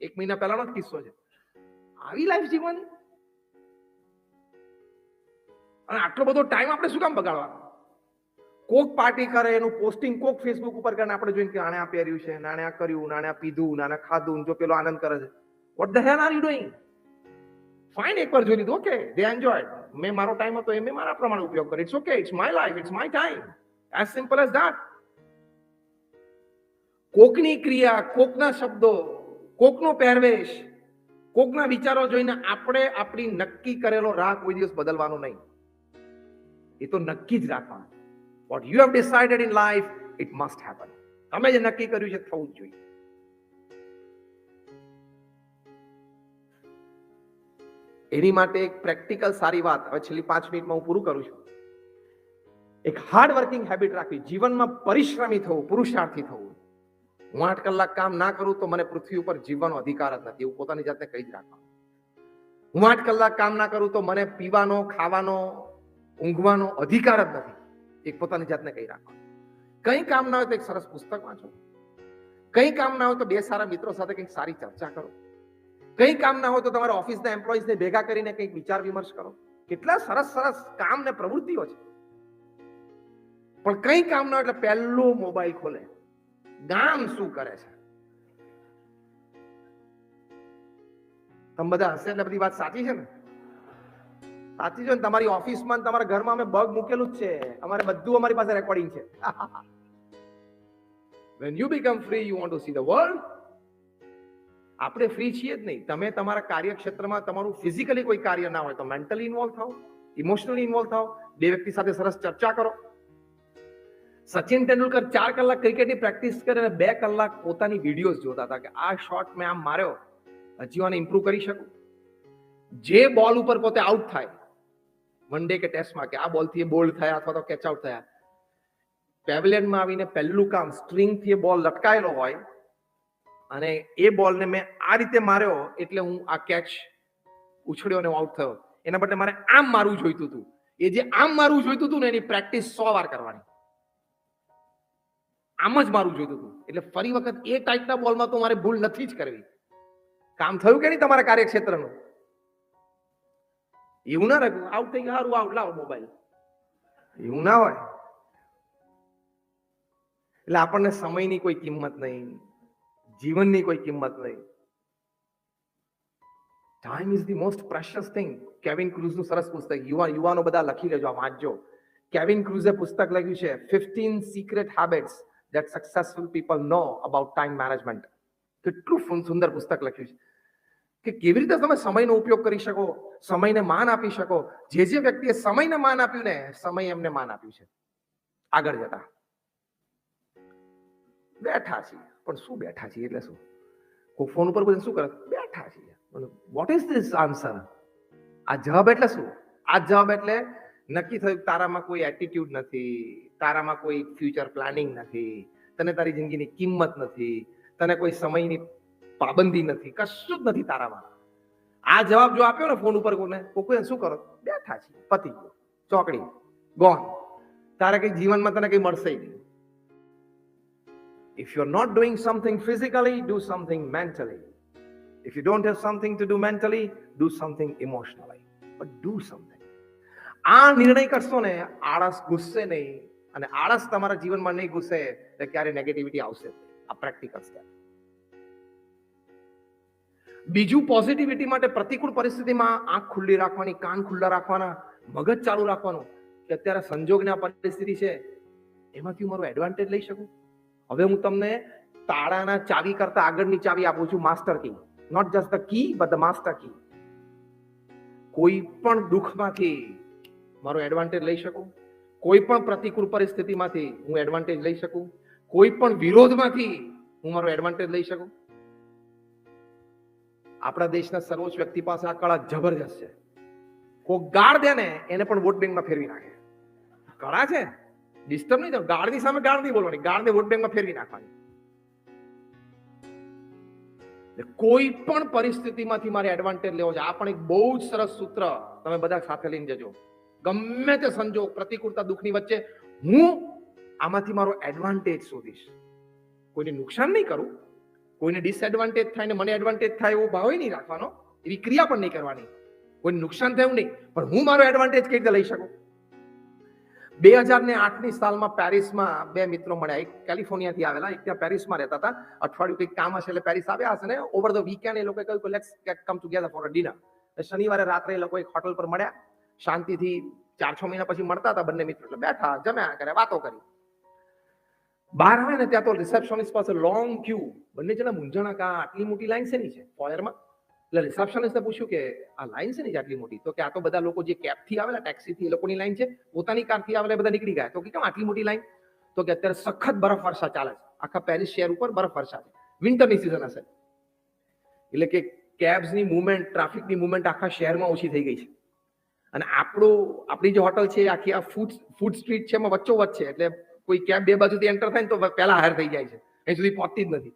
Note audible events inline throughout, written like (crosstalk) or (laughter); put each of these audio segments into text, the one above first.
એક મહિના પહેલાનો જ કિસ્સો છે. આવી લાઈફ જીવવાની અને આટલો બધો ટાઈમ આપણે શું કામ બગાડવાનો? કોક પાર્ટી કરે, એનું પોસ્ટિંગ કોક ફેસબુક ઉપર કરે આપણે જોઈને કે આણે આ પહેર્યું છે નાણે આ કર્યું નાણે આ પીધું નાણે ખાધું જો પેલો આનંદ કરે છે. What the hell are you doing fine એકવાર જોઈ લીધું ઓકે દે એન્જોય મેં મારો ટાઈમ હતો, એ મેં મારા પ્રમાણે ઉપયોગ કર્યો. It's okay it's my life it's my time as simple as that કોકની ક્રિયા, કોકના શબ્દો કોકનો પહેરવેશ, કોકના વિચારો જોઈને આપણે આપણી નક્કી કરેલો રાહ કોઈ દિવસ બદલવાનો નહીં. એ તો નક્કી જ રાખવાનું. What you have decided in life it must happen તમે જે નક્કી કર્યું છે, થવું જ જોઈએ. એની માટે એક પ્રેક્ટિકલ સારી વાત, હવે છેલ્લી પાંચ મિનિટમાં હું પૂરું કરું છું. એક હાર્ડ વર્કિંગ હેબિટ રાખવી. જીવનમાં પરિશ્રમી થવું, પુરુષાર્થી થવું. હું આઠ કલાક કામ ના કરું તો મને પૃથ્વી ઉપર જીવવાનો અધિકાર જ નથી, એવું પોતાની જાતને કહી જ રાખવાનું. હું આઠ કલાક કામ ના કરું તો મને પીવાનો, ખાવાનો, ઊંઘવાનો અધિકાર જ નથી એક પોતાની જાતને કહી રાખવાનું. કંઈ કામ ના હોય તો એક સરસ પુસ્તક વાંચો. કંઈ કામ ના હોય તો બે સારા મિત્રો સાથે કંઈક સારી ચર્ચા કરો. કંઈ કામ ના હોય તો તમારા ઓફિસના એમ્પ્લોઈઝને ભેગા કરીને કંઈક વિચાર વિમર્શ કરો. કેટલા સરસ સરસ કામ ને પ્રવૃત્તિઓ છે. પણ કંઈ કામ ના હોય એટલે પહેલો મોબાઈલ ખોલે. ગામ શું કરે છે? તમે બધા હશે એટલે બધી વાત સાચી છે ને? સાચી છે ને? તમારી ઓફિસમાં તમારા ઘરમાં અમે બગ મૂકેલું જ છે. અમારે બધું અમારી પાસે રેકોર્ડિંગ છે. When you become free you want to see the world આપણે ફ્રી છીએ જ નહીં. તમે તમારા કાર્યક્ષેત્રમાં તમારું ફિઝિકલી કોઈ કાર્ય ના હોય તો મેન્ટલી ઇન્વોલ્વ થાઓ ઇમોશનલી ઇન્વોલ્વ થાઓ, બે વ્યક્તિ સાથે સરસ ચર્ચા કરો. સચિન તેંડુલકર ચાર કલાક ક્રિકેટની પ્રેક્ટિસ કરે અને બે કલાક પોતાની વિડીયોઝ જોતા હતા કે આ શોટ મેં આમ માર્યો, હજી આને ઇમ્પ્રૂવ કરી શકું? જે બોલ ઉપર પોતે આઉટ થાય વન ડે કે ટેસ્ટમાં કે આ બોલથી એ બોલ્ડ થયા અથવા તો કેચ આઉટ થયા પેવેલિયનમાં આવીને પહેલું કામ સ્ટ્રિંગથી એ બોલ લટકાયેલો હોય, અને એ બોલને મેં આ રીતે માર્યો એટલે હું આ કેચ ઉછળ્યો અને આઉટ થયો. એના બદલે મારે આમ મારવું જોઈતું હતું. એ જે આમ મારવું જોઈતું હતું ને એની પ્રેક્ટિસ સો વાર કરવાની. આમ જ મારું જોઈતું હતું. એટલે ફરી વખત એ ટાઈપના બોલમાં તો મારે ભૂલ નથી જ કરવી. કામ થયું કે નહીં તમારા કાર્યક્ષેત્રનું? એવું ના રાખવું આઉટ થઈ ગયા સારું આઉટ લાવો મોબાઈલ એવું ના હોય. એટલે આપણને સમયની કોઈ કિંમત નહીં. જીવનની કોઈ કિંમત નહીં. Time is the most precious thing Kevin ક્રુઝનું સરસ પુસ્તક. યુવા, યુવાનો બધા લખી લેજો વાંચજો. કેવિન ક્રુઝે પુસ્તક લખ્યું છે fifteen secret habits that successful people know about time management. કેટલું સુંદર પુસ્તક લખ્યું છે. કે કેવી રીતે તમે સમયનો ઉપયોગ કરી શકો, સમયને માન આપી શકો. જે જે વ્યક્તિએ સમયને માન આપ્યું ને, સમય એમને માન આપ્યું છે. આગળ જતા. બેઠા છીએ. પણ શું બેઠા છીએ? એટલે શું? કોઈ ફોન ઉપર કોઈ શું કરે? બેઠા છીએ. વોટ ઇઝ ધીસ આન્સર આ જવાબ એટલે શું? આ જવાબ એટલે નક્કી થયું તારામાં કોઈ એટીટ્યુડ નથી, તારામાં કોઈ ફ્યુચર પ્લાનિંગ નથી, તને તારી જિંદગીની કિંમત નથી, તને કોઈ સમયની પાબંદી નથી, કશું જ નથી તારામાં. આ જવાબ જો આપ્યો ને ફોન ઉપર કોને કોઈ શું કરો? બેઠા છે, પતિ ગયો, ચોકડી ગોન તારે કઈ જીવનમાં તને કઈ મળશે નહીં. If you are not doing something physically do something mentally if you don't have something to do mentally do something emotionally but do something આ નિર્ણય કરશો ને, આળસ ગુસ્સે નહીં અને આળસ તમારા જીવનમાં નહીં ઘૂસે તો ક્યારે નેગેટિવિટી આવશે આ પ્રેક્ટિકલ સ્ટેપ બીજું પોઝિટિવિટી માટે પ્રતિકૂળ પરિસ્થિતિમાં આંખ ખુલ્લી રાખવાની, કાન ખુલ્લા રાખવાના, મગજ ચાલુ રાખવાનું, કે અત્યારે સંજોગની આ પરિસ્થિતિ છે, એમાંથી હું મારું એડવાન્ટેજ લઈ શકું? હવે હું તમને તાળાના ચાવી કરતા આગળની ચાવી આપું છું master key not just the key but the master key કોઈ પણ દુઃખમાંથી મારો એડવાન્ટેજ લઈ શકું? કોઈ પણ પ્રતિકૂળ પરિસ્થિતિમાંથી હું એડવાન્ટેજ લઈ શકું? કોઈ પણ વિરોધમાંથી હું મારો એડવાન્ટેજ લઈ શકું? આપણા દેશના સર્વોચ્ચ વ્યક્તિ પાસે આ કળા જબરજસ્ત છે. કોક ગાળ દે ને એને પણ વોટ બેંકમાં ફેરવી નાખે. કળા છે. ડિસ્ટર્બ નહીં થવું ગાળની સામે ગાળ નહીં બોલવાની. ગાળને વોટ બેંકમાં ફેરવી નાખવાની. કોઈ પણ પરિસ્થિતિમાંથી મારે એડવાન્ટેજ લેવો છે. આ પણ એક બહુ જ સરસ સૂત્ર તમે બધા સાથે લઈને જજો. ગમે તે સંજોગ પ્રતિકૂળતા દુઃખની વચ્ચે હું આમાંથી મારો એડવાન્ટેજ શોધીશ. કોઈને નુકસાન નહીં કરું, કોઈને ડિસએડવાન્ટેજ થાય ને મને એડવાન્ટેજ થાય એવો ભાવે નહીં રાખવાનો, એવી ક્રિયા પણ નહીં કરવાની. કોઈ નુકસાન થયું નહીં, પણ હું મારો એડવાન્ટેજ કઈ રીતે લઈ શકું? બે હજાર ને આઠની સાલમાં પેરિસમાં બે મિત્રો મળ્યા. એક કેલિફોર્નિયાથી આવેલા, એક ત્યાં પેરિસમાં રહેતા હતા. અઠવાડિયું કંઈક કામ હશે એટલે પેરિસ આવ્યા હશે ને. ઓવર ધ વીકેન્ડ એ લોકોએ કહ્યું કે let's come together for a dinner શનિવારે રાત્રે એ લોકો એક હોટલ પર મળ્યા. શાંતિથી ચાર છ મહિના પછી મળતા હતા બંને મિત્રો એટલે બેઠા, જમ્યા કરે વાતો કરી. બહાર આવે ને ત્યાં તો રિસેપ્શનિસ્ટ પાસે લોંગ ક્યુ બંને જણા મૂંઝાણા કા આટલી મોટી લાઈન શેની છે? ફોયરમાં? એટલે રિસેપ્શનિસ્ટને પૂછ્યું કે આ લાઈન છે ને આટલી મોટી? તો કે આ તો બધા લોકો જે કેબથી આવેલા ટેક્સીથી એ લોકોની લાઈન છે. પોતાની કારથી આવેલા એ બધા નીકળી ગયા. તો કે કેમ આટલી મોટી લાઈન તો કે અત્યારે સખત બરફ વર્ષા ચાલે છે. આખા પેરિસ શહેર ઉપર બરફ વર્ષા છે. વિન્ટરની સિઝન હશે. એટલે કે કેબ્સની મુવમેન્ટ ટ્રાફિકની મુવમેન્ટ આખા શહેરમાં ઓછી થઈ ગઈ છે. અને આપણું, આપણી જે હોટલ છે, આખી આ ફૂડ ફૂડ સ્ટ્રીટ છે એમાં વચ્ચોવચ્ચ છે. એટલે કોઈ કેબ બે બાજુથી એન્ટર થાય ને તો પહેલા હાર થઈ જાય છે. એ સુધી પહોંચતી જ નથી.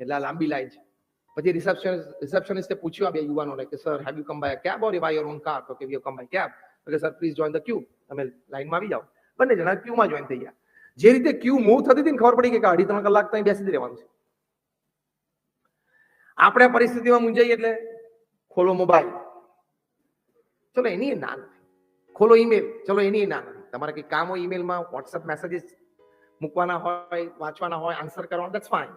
એટલે આ લાંબી લાઈન છે. પછી રિસેપ્શન રિસેપ્શનિસ્ટે પૂછ્યું બે યુવાનોને કે sir have you come by cab or by your own car તો કે યુ કમ બાય કેબ તો કે sir please join the queue તમે લાઈનમાં આવી જાઓ. બંને જણા ક્યુમાં જોઈન થઈ ગયા. જે રીતે ક્યુ મૂવ થતી હતી ને ખબર પડી કે અઢી ત્રણ કલાક ત્યાં બેસી જ રહેવાનું છે. આપણે પરિસ્થિતિમાં મૂંઝાઈએ એટલે ખોલો મોબાઈલ ચલો એની ના નથી ખોલો ઈમેલ ચલો એની ના નથી તમારે કંઈ કામ હોય ઈમેલમાં વોટ્સઅપ મેસેજીસ મૂકવાના હોય, વાંચવાના હોય આન્સર કરવાના દેટ્સ ફાઇન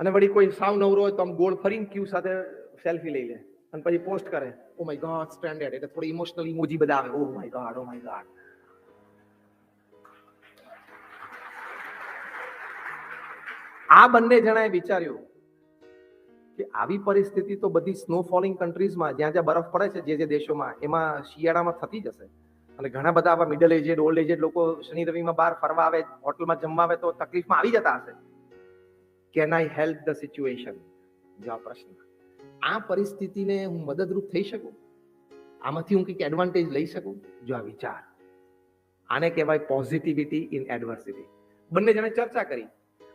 અને વળી કોઈ સાવ નવરો હોય તો આમ ગોળ ફરીને ક્યુ સાથે સેલ્ફી લઈ લે અને પછી પોસ્ટ કરે. ઓ માય ગોડ સ્ટેન્ડર્ડ એટલે થોડી ઇમોશનલ ઇમોજી બધા આવે. Oh my god oh my god આ બંને જણાએ વિચાર્યું કે આવી પરિસ્થિતિ તો બધી સ્નો ફોલિંગ કન્ટ્રીઝમાં જ્યાં જ્યાં બરફ પડે છે જે જે દેશોમાં, એમાં શિયાળામાં થતી જશે અને ઘણા બધા આવા મિડલ એજેડ ઓલ્ડ એજેડ લોકો શનિ રવિમાં બહાર ફરવા આવે, હોટલમાં જમવા આવે તો તકલીફમાં આવી જતા હશે. Can I help the situation જવાબ પ્રશ્ન. આ પરિસ્થિતિને હું મદદરૂપ થઈ શકું? આમાંથી હું કંઈક એડવાન્ટેજ લઈ શકું? જો આ વિચાર. આને કહેવાય પોઝિટિવિટી ઇન એડવર્સિટી બંને જણે ચર્ચા કરી.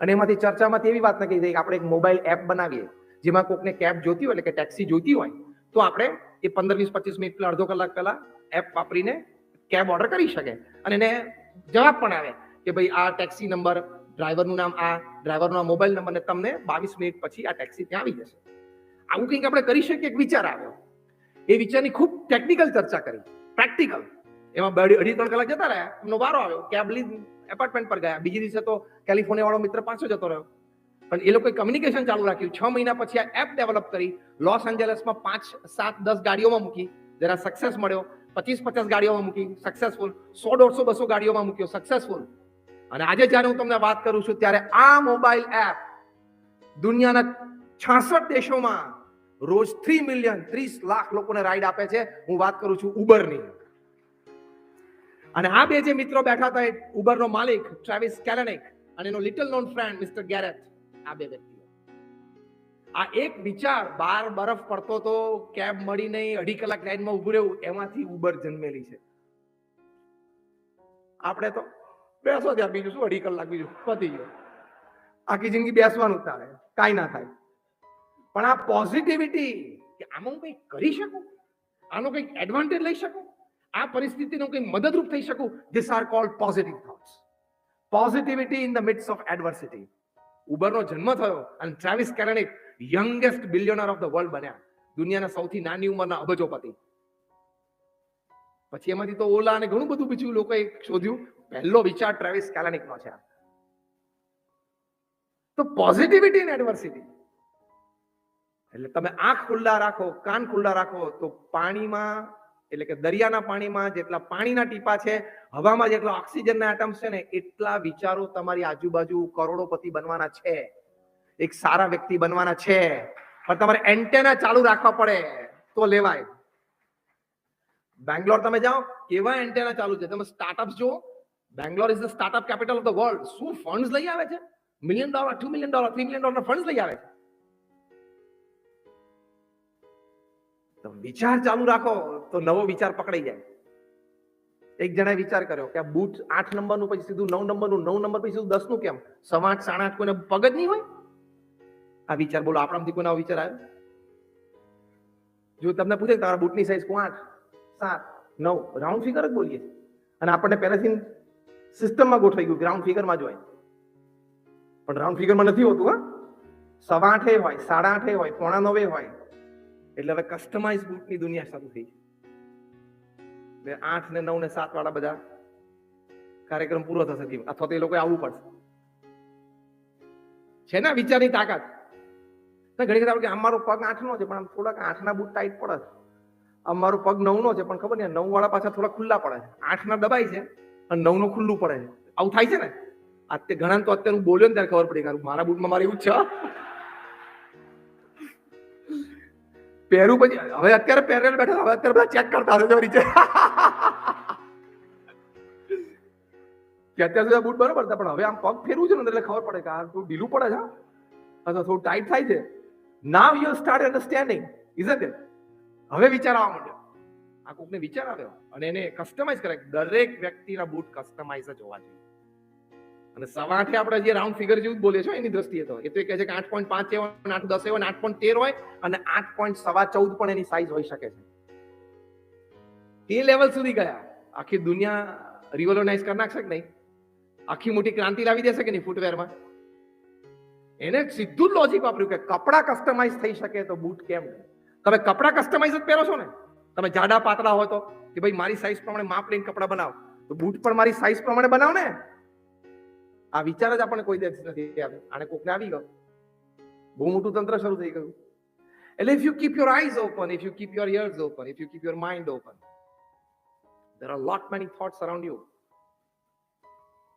અને એમાંથી ચર્ચામાંથી એવી વાત નક્કી થઈ કે આપણે એક મોબાઈલ એપ બનાવીએ. જેમાં કોકને કેબ જોતી હોય એટલે કે ટેક્સી જોઈતી હોય, તો આપણે એ પંદર, વીસ, પચીસ મિનિટ પહેલા, અડધો કલાક પહેલા એપ વાપરીને કેબ ઓર્ડર કરી શકે અને એને જવાબ પણ આવે કે ભાઈ આ ટેક્સી નંબર ડ્રાઈવરનું નામ આ ડ્રાઈવરનો મોબાઈલ નંબર ને તમને બાવીસ મિનિટ પછી આ ટેક્સી ત્યાં આવી જશે. આવું કંઈક આપણે કરી શકીએ, એક વિચાર આવ્યો. એ વિચારની ખૂબ ટેકનિકલ ચર્ચા કરી પ્રેક્ટિકલ એમાં બે અઢી ત્રણ કલાક જતા રહ્યા, એમનો વારો આવ્યો કેબ લીધ એપાર્ટમેન્ટ પર ગયા. બીજી દિવસે તો કેલિફોર્નિયા વાળો મિત્ર પાછો જતો રહ્યો. પણ એ લોકોએ કમ્યુનિકેશન ચાલુ રાખ્યું. છ મહિના પછી આ એપ ડેવલપ કરી લોસ એન્જલસમાં પાંચ, સાત, દસ ગાડીઓમાં મૂકી. જરા સક્સેસ મળ્યો. પચીસ, પચાસ ગાડીઓમાં મૂકી. સક્સેસફુલ સો, દોઢસો, બસો ગાડીઓમાં મૂક્યો. સક્સેસફુલ અને આજે જ્યારે હું તમને વાત કરું છું, ત્યારે આ મોબાઈલ એપ દુનિયાના છાસઠ દેશોમાં રોજ થ્રી મિલિયન ત્રીસ લાખ લોકોને રાઈડ આપે છે. હું વાત કરું છું ઉબરની અને આ બે જે મિત્રો બેઠા હતા ઉબરનો માલિક ટ્રાવિસ કેલેનિક અને એનો little known friend mister Garrett આ બે વ્યક્તિઓ. આ એક વિચાર બાર બરફ પડતો તો કેબ મળી નહીં, અઢી કલાક લાઈનમાં ઉભું રહેવું, એમાંથી ઉબર જન્મેલી છે. આપણે તો બેસો ત્યાં બીજું શું, અઢી કલાક બીજું પતી ગયો. આખી જિંદગી બેસવાનું તારે, કાંઈ ના થાય. પણ આ પોઝિટિવિટી કે આમાં હું કંઈક કરી શકું? આનો કંઈક એડવાન્ટેજ લઈ શકું? આ પરિસ્થિતિનો કંઈક મદદરૂપ થઈ શકું? This are called positive thoughts positivity in the midst of adversity ઉબરનો જન્મ થયો અને Travis Kalanick youngest billionaire of the world બન્યા. દુનિયાના સૌથી નાની ઉંમરના અબજોપતિ. પછી એમાંથી તો ઓલા અને ઘણું બધું બીજું લોકોએ શોધ્યું. પહેલો વિચાર ટ્રાવિસ કેલેનિકનો છે. તો પોઝિટિવિટી ઇન એડવર્સિટી એટલે તમે આંખ ખુલ્લા રાખો, કાન ખુલ્લા રાખો, તો પાણીમાં એટલે કે દરિયાના પાણીમાં જેટલા પાણીના ટીપા છે, હવામાં જેટલા ઓક્સિજનના એટમ્સ છે ને, એટલા વિચારો તમારી આજુબાજુ કરોડોપતિ બનવાના છે. એક સારા વ્યક્તિ બનવાના છે. પણ તમારે એન્ટેના ચાલુ રાખવા પડે. તો લેવાય. બેંગ્લોર તમે જાઓ, કેવા એન્ટેના ચાલુ છે? તમે સ્ટાર્ટઅપ્સ જુઓ. Bangalore is the startup capital of the world શું ફંડ્સ લઈ આવે છે? Million dollar two million dollar three million dollar funds લઈ આવે છે? વિચાર ચાલુ રાખો. તો નવો વિચાર પકડાઈ જાય. એક જણાએ વિચાર કર્યો કે આ બૂટ આઠ નંબરનું પછી સીધું નવ નંબરનું, નવ નંબર પછી સીધું દસનું કેમ? સવા આઠ, સાડા આઠ કોઈને પગ જ નહીં હોય? આ વિચાર બોલો, આપણામાંથી કોઈનો વિચાર આવ્યો? જો તમને પૂછે તમારા બૂટની સાઈઝ આઠ? સાત, નવ રાઉન્ડ ફિગર જ બોલીએ. અને આપણને પહેલેથી સિસ્ટમમાં ગોઠવાઈ ગયું રાઉન્ડ ફિગરમાં જ હોય. પણ રાઉન્ડ ફિગરમાં નથી હોતું, હા. સવા આઠે હોય, સાડા આઠે હોય, પોણા નવે હોય. એટલે હવે કસ્ટમાઇઝ બૂટની દુનિયા શરૂ થઈ છે એટલે આઠ ને નવ ને સાત વાળા બધા કાર્યક્રમ પૂરો થશે અથવા તો એ લોકો આવવું પડશે. છે ને વિચારની તાકાત? ઘણી વખત અમારો પગ આઠ નો છે, પણ આમ થોડાક આઠના બૂટ ટાઈટ પડે છે. અમારો પગ નવ નો છે, પણ ખબર નહીં નવ વાળા પાછા થોડા ખુલ્લા પડે છે. આઠ ના દબાય છે, અને નવનું ખુલ્લું પડે છે. આવું થાય છે ને? અત્યારે ઘણા તો અત્યારે હું બોલ્યો ને ત્યારે ખબર પડી કે મારા બૂટમાં મારે એવું છે. પહેરું પછી, હવે અત્યારે પહેરેલ બેઠા, હવે અત્યારે બધા ચેક કરતા હશે નીચે. (laughs) કે અત્યાર સુધી બૂટ બરોબર હતા પણ હવે આમ પગ ફેરવું છે ને એટલે ખબર પડે કે આ થોડું ઢીલું પડે છે અથવા થોડું ટાઈટ થાય છે. Now you start understanding is it હવે વિચાર આવવા માંડ્યો. આ કોકને વિચાર આવ્યો અને એને કસ્ટમાઇઝ કરે દરેક વ્યક્તિના બૂટ કસ્ટમાઇઝ જ હોવા જોઈએ. અને સવા આઠે આપણે જે રાઉન્ડ ફિગર જેવું જ બોલીએ છીએ એની દ્રષ્ટિએ તો એ તો કહે છે કે આઠ પોઈન્ટ પાંચ હોય, આઠ દસ હોય આઠ પોઈન્ટ તેર હોય, અને આઠ પોઈન્ટ સવા ચૌદ પણ એની સાઈઝ હોઈ શકે છે. એ લેવલ સુધી ગયા. આખી દુનિયા રિવોલોનાઇઝ કરી નાખશે કે નહીં? આખી મોટી ક્રાંતિ લાવી દેશે કે નહીં ફૂટવેરમાં એને સીધું લોજિક વાપર્યું કે કપડા કસ્ટમાઇઝ થઈ શકે તો બૂટ કેમ? તમે કપડા કસ્ટમાઇઝ જ પહેરો છો ને? તમે જાડા પાતળા હોય તો? કે ભાઈ મારી સાઈઝ પ્રમાણે માપ લઈને કપડાં બનાવો. તો બૂટ પણ મારી સાઈઝ પ્રમાણે બનાવો ને? આ વિચાર જ આપણને કોઈ દેશ નથી આવ્યો આને કોકને આવી ગયો. બહુ મોટું તંત્ર શરૂ થઈ ગયું. એટલે if you keep your eyes open if you keep your ears open if you keep your mind open there are lot many thoughts around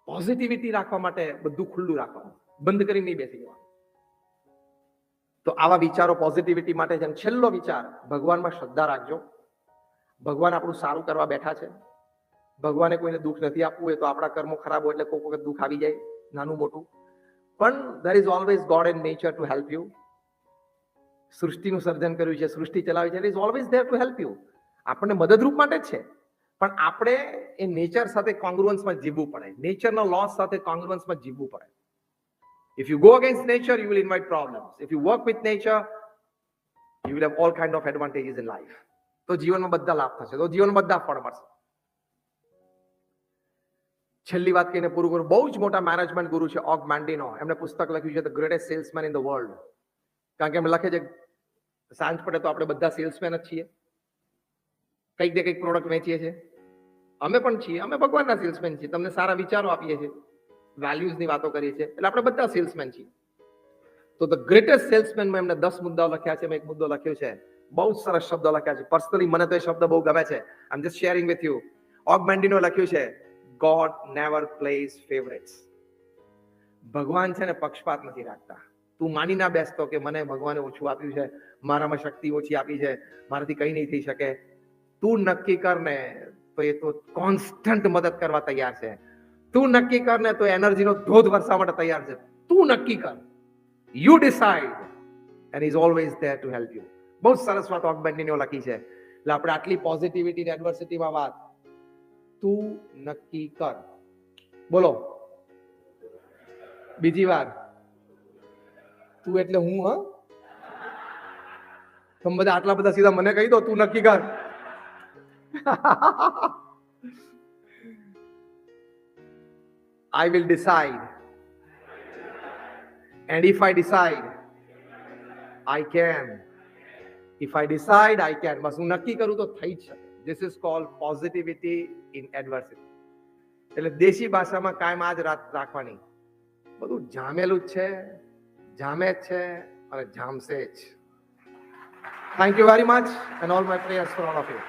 positivity રાખવા માટે બધું ખુલ્લું રાખવાનું. બંધ કરી નહીં બેસી જવાનું. તો આવા વિચારો પોઝિટિવિટી માટે જેમ છેલ્લો વિચાર, ભગવાનમાં શ્રદ્ધા રાખજો. ભગવાન આપણું સારું કરવા બેઠા છે. ભગવાને કોઈને દુઃખ નથી આપવું એ તો આપણા કર્મો ખરાબ હોય એટલે કોઈક વખત દુઃખ આવી જાય, નાનું મોટું. પણ there is always god and nature to help you સૃષ્ટિનું સર્જન કર્યું છે, સૃષ્ટિ ચલાવી છે is always there to help you આપણને મદદરૂપ માટે જ છે. પણ આપણે એ નેચર સાથે કોંગ્રુઅન્સમાં જીવવું પડે. નેચરના લોસ સાથે કોંગ્રુઅન્સમાં જીવવું પડે. If you go against nature you will invite problems if you work with nature you will have all kind of advantages in life તો જીવનમાં બધા લાભ થશે. તો જીવનમાં બધા ફળ મળશે. છેલ્લી વાત કહીને પૂરું કરું. બહુ જ મોટા મેનેજમેન્ટ ગુરુ છે ઓગ મેન્ડિનો એમણે પુસ્તક લખ્યું છે the greatest salesman in the world કારણ કે એમ લખે છે સાંજ પડે તો આપણે બધા સેલ્સમેન જ છીએ. કંઈક ને કંઈક પ્રોડક્ટ વેચીએ છીએ. અમે પણ છીએ. અમે ભગવાનના સેલ્સમેન છીએ. તમને સારા વિચારો આપીએ છીએ. વેલ્યુઝની વાતો કરીએ છીએ. એટલે આપણે બધા સેલ્સમેન છીએ. તો ધ ગ્રેટેસ્ટ સેલ્સમેનમાં એમને દસ મુદ્દાઓ લખ્યા છે. મેં એક મુદ્દો લખ્યો છે. બહુ સરસ શબ્દો લખ્યા છે. પર્સનલી મને તો એ શબ્દ બહુ ગમે છે. I am just sharing with you Og Mandino લખ્યું છે ગોડ નેવર પ્લેઝ ફેવરેટ્સ ભગવાન છે ને પક્ષપાત નથી રાખતા. તું માની ના બેસતો કે મને ભગવાને ઓછું આપ્યું છે. મારામાં શક્તિ ઓછી આપી છે. મારાથી કઈ નહીં થઈ શકે. તું નક્કી કર ને તો એ તો કોન્સ્ટન્ટ મદદ કરવા તૈયાર છે. તું નક્કી કર ને તો એનર્જીનો ધોધ વરસાવા માટે તૈયાર છે. તું નક્કી કર. You decide and is always there to help you બહુ સરસ વાત ઓગમેન્ટીનો લખી છે. એટલે આપણે આટલી પોઝિટિવિટી ને એડવર્સિટીમાં વાત. તું નક્કી કર. બોલો. બીજી વાર. તું એટલે હું, હ? તમે બધા આટલા બધા સીધા મને કહી દો, તું નક્કી કર. (laughs) I will decide. And if I decide, I can. If I decide, I can. બસ હું નક્કી કરું તો થઈ જ શકે this is called positivity in adversity એટલે દેશી ભાષામાં કાયમ આ જ રાત રાખવાની બધું જામેલું જ છે જામે જ છે અને જામશે જ thank you very much and all my prayers for all of you